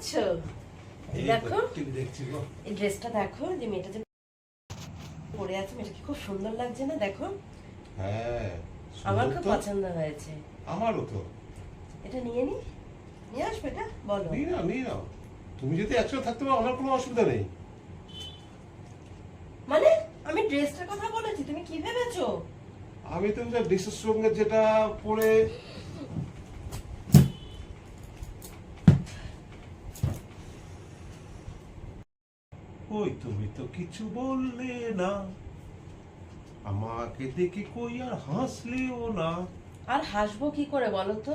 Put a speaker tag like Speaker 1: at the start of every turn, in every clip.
Speaker 1: করছ দেখো। এই ড্রেসটা দেখো যে মেয়েটা যে পরে আছে মেয়েটা কি খুব সুন্দর লাগছে না দেখো।
Speaker 2: হ্যাঁ
Speaker 1: আমার খুব পছন্দ হয়েছে।
Speaker 2: আমারও তো।
Speaker 1: এটা নিয়ে নি? নিয়ে আসবে এটা? বলো।
Speaker 2: নিয়ে নাও নিয়ে নাও। তুমি যদি একসাথে থাকতে পারো আমার কোনো অসুবিধা নেই।
Speaker 1: মানে আমি ড্রেসটার কথা বলেছি তুমি কি ভেবেছো?
Speaker 2: আমি তো ডিসের সঙ্গে যেটা পরে ওই তুমি তো কিছু বললে না? আমাকে দেখে কই আর হাসলেও না?
Speaker 1: আর হাসবো কি করে বলো তো?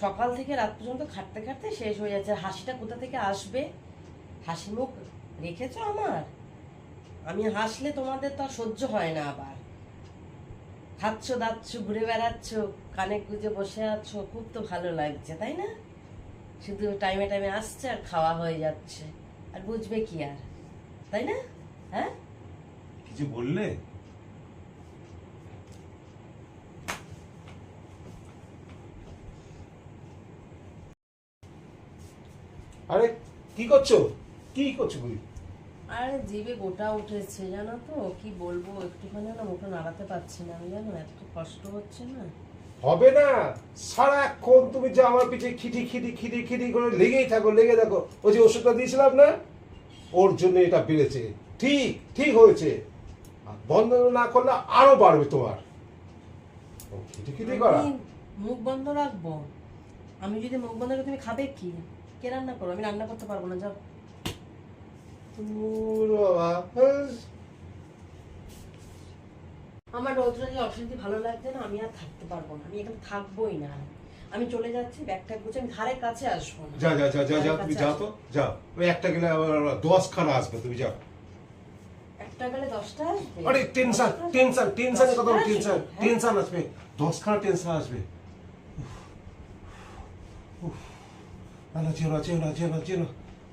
Speaker 1: সকাল থেকে রাত পর্যন্ত খাটতে খাটতে শেষ হয়ে যাচ্ছে। হাসিটা কোথা থেকে আসবে? হাসি মুখ রেখেছো আমার? আমি হাসলে তোমাদের তো আর সহ্য হয় না আবার। খাচ্ছ, দাচ্ছ, ঘুরে বেড়াচ্ছ, কানে গুজে বসে আছো, খুব তো ভালো লাগছে, তাই না? শুধু টাইমে টাইমে আসছে আর খাওয়া হয়ে যাচ্ছে। আর বুঝবে কি আর? তাই না? হ্যাঁ?
Speaker 2: কিছু বললে? আরে কি করছ? কি করছ বুড়ি?
Speaker 1: আরে জিভে গোটা উঠেছে জানো তো? কি বলব? একটুখানি না মুখে নাড়াতে পারছি না আমি জানো? এত কষ্ট হচ্ছে না।
Speaker 2: হবে না। সারাক্ষণ তুমি যে আমার পিঠে খিটি খিটি খিটি খিটি করে লেগেই থাকো লেগে থাকো ওই যে ওষুধটা দিয়েছিলাম না? ওর জন্য এটা বেড়েছে। ঠিক ঠিক হয়েছে। বন্ধ না করলে আরও বাড়বে তোমার। করা।
Speaker 1: মুখ বন্ধ রাখব। আমি যদি মুখ বন্ধ রাখি তুমি খাবে কি? কে রান্না করো? আমি রান্না করতে পারব না যাও। আমার রোজরা যে অশান্তি ভালো লাগছে না আমি আর থাকতে পারব না। আমি এখানে থাকবোই না। আমি চলে যাচ্ছি ব্যাগটা গুছে আমি ধারে কাছে আসব না।
Speaker 2: যা যা যা যা যা তুমি যাও তো যাও। ওই একটা গেলে আবার দশ খানা আসবে তুমি যাও।
Speaker 1: একটা গেলে দশটা আসবে?
Speaker 2: আরে টেনশন
Speaker 1: দশটা?
Speaker 2: টেনশন টেনশনের কথা
Speaker 1: দশটা
Speaker 2: টেনশন
Speaker 1: আসবে, হ্যাঁ?
Speaker 2: টেনশন আসবে দশ খানা টেনশন আসবে। না না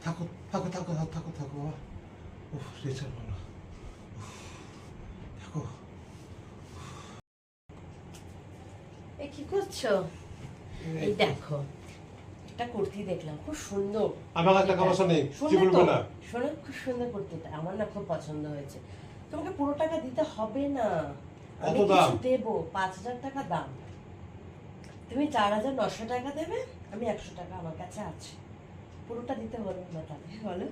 Speaker 2: থাকো থাকো থাকো থাকো থাকো বাবা। উফ রেচার না থাকো।
Speaker 1: কি করছ? এই দেখো একটা কুর্তি দেখলাম খুব সুন্দর।
Speaker 2: আমার টাকা পয়সা নেই
Speaker 1: সুন্দর
Speaker 2: না।
Speaker 1: শোনো খুব সুন্দর কুর্তিটা আমার না খুব পছন্দ হয়েছে। তোমাকে পুরো টাকা দিতে হবে না। আমি কিছু? দেবো পাঁচ হাজার টাকা দাম। তুমি চার হাজার নশো টাকা দেবে আমি একশো টাকা আমার কাছে আছে। পুরোটা দিতে হবে না তাহলে বলো।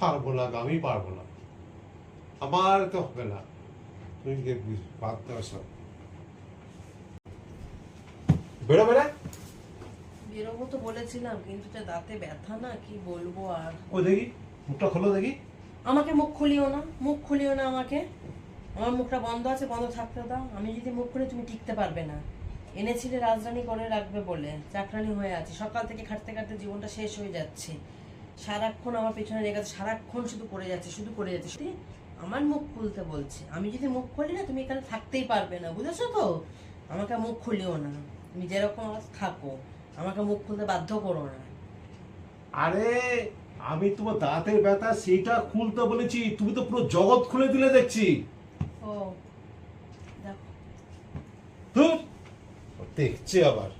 Speaker 2: পারব না আমি পারব না। আমার তো হবে না। তুমি বাদ দাও সব বেরোবে না?
Speaker 1: বেরোবো তো বলেছিলাম কিন্তু যে দাঁতে ব্যথা না কি বলব আর?
Speaker 2: ওই দেখি মুখটা খোলো দেখি।
Speaker 1: আমাকে মুখ খুলিও না মুখ খুলিও না আমাকে। আমার মুখটা বন্ধ আছে বন্ধ থাকতে দাও। আমি যদি মুখ খুলি তুমি টিকতে পারবে না। এনেছিলে রাজরানী করে রাখবে বলে চাকরানি হয়ে আছে। সকাল থেকে খাটতে খাটতে জীবনটা শেষ হয়ে যাচ্ছে। সারাক্ষণ আমার পেছনে লেগে আছে সারাক্ষণ শুধু করে যাচ্ছে শুধু করে যাচ্ছে। সত্যি আমার মুখ খুলতে বলছে। আমি যদি মুখ খুলি না তুমি এখানে থাকতেই পারবে না বুঝেছ তো? আমাকে মুখ খুলিও না। তুমি যেরকম আছো থাকো। আমাকে মুখ খুলতে বাধ্য করো না।
Speaker 2: আরে আমি তোমার দাঁতের ব্যথা সেইটা খুলতে বলেছি তুমি তো পুরো জগৎ খুলে দিলে দেখছি।
Speaker 1: ও দেখো।
Speaker 2: দেখছে আবার।